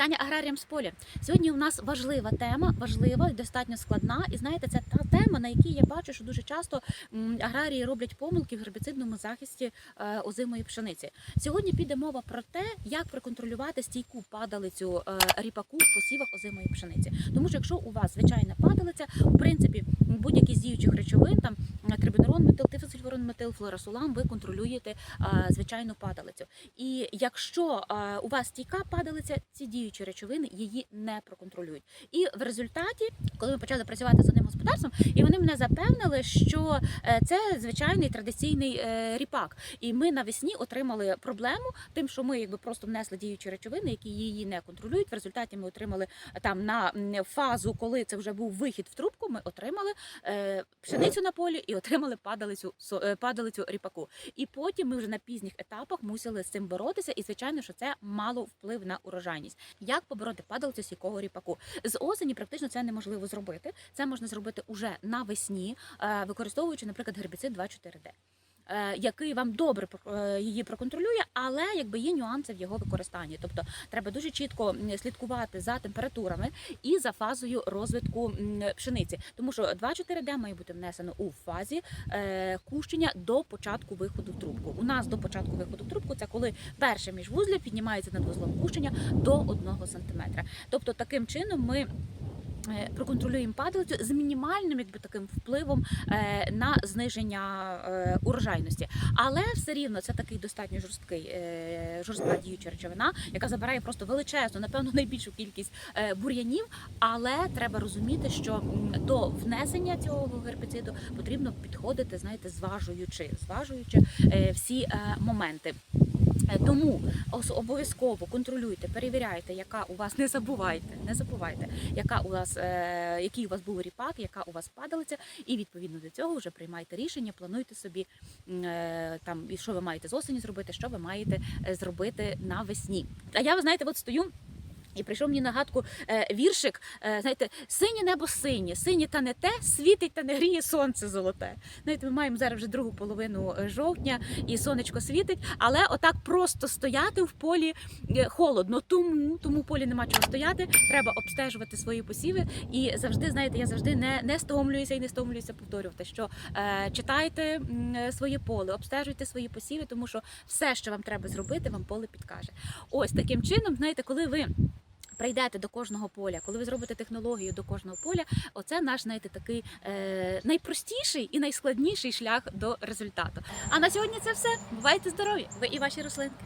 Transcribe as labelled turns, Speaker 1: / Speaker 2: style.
Speaker 1: Вітання аграріям з поля. Сьогодні у нас важлива тема, важлива і достатньо складна. І знаєте, це та тема, на якій я бачу, що дуже часто аграрії роблять помилки в гербіцидному захисті е, озимої пшениці. Сьогодні піде мова про те, як проконтролювати стійку падалицю е, ріпаку в посівах озимої пшениці. Тому що якщо у вас звичайна падалиця, в принципі, будь-які з діючих речовин, там трибінерон, метил, тифосульфурон, метил, флорасулам, ви контролюєте звичайну падалицю. І якщо у вас стійка падалиця, ці діючі речовини її не проконтролюють. І в результаті, коли ми почали працювати з одним господарством, і вони мене запевнили, що е, це звичайний традиційний е, ріпак. І ми навесні отримали проблему тим, що ми якби просто внесли діючі речовини, які її не контролюють. В результаті ми отримали там на фазу, коли це вже був вихід в трубку. Ми отримали е, пшеницю на полі і отримали падалицю е, падалицю ріпаку. І потім ми вже на пізніх етапах мусили з цим боротися. І звичайно, що це мало вплив на урожайність. Як побороти падалицю сікого ріпаку? З осені практично це неможливо зробити. Це можна зробити уже навесні, е, використовуючи, наприклад, гербіцид 2,4-D. Е, Який вам добре е, її проконтролює, але якби є нюанси в його використанні. Тобто треба дуже чітко слідкувати за температурами і за фазою розвитку пшениці, тому що 2,4D має бути внесено у фазі е, кущення до початку виходу в трубку. У нас до початку виходу в трубку це коли перше міжвузля піднімається над вузлом кущення до 1 см. Тобто таким чином ми. Е, Проконтролюємо падалицю з мінімальним якби таким впливом е, на зниження е, урожайності, але все рівно це такий достатньо жорсткий жорстка діюча речовина, яка забирає просто величезну, напевно, найбільшу кількість бур'янів. Але треба розуміти, що до внесення цього гербіциду потрібно підходити, знаєте, зважуючи, зважуючи всі моменти. Тому обов'язково контролюйте, перевіряйте, яка у вас не забувайте, не забувайте, яка у вас, який у вас був ріпак, яка у вас падалиця, і відповідно до цього вже приймайте рішення, плануйте собі е, там, що ви маєте з осені зробити, що ви маєте е, зробити навесні. А я, ви знаєте, от стою. І прийшов мені нагадку е, віршик, е, знаєте, синє небо синє, синє та не те, світить та не гріє сонце золоте. Знаєте, ми маємо зараз вже другу половину е, жовтня, і сонечко світить, але отак просто стояти в полі холодно. Тому тому в полі нема чого стояти. Треба обстежувати свої посіви. І завжди, знаєте, я завжди не, не стомлююся і не стомлююся повторювати, що е, читайте своє поле, обстежуйте свої посіви, тому що все, що вам треба зробити, вам поле підкаже. Ось таким чином, знаєте, коли ви. Прийдете до кожного поля, коли ви зробите технологію до кожного поля, оце наш знаєте, такий е, найпростіший і найскладніший шлях до результату. А на сьогодні це все. Бувайте здорові! Ви і ваші рослинки.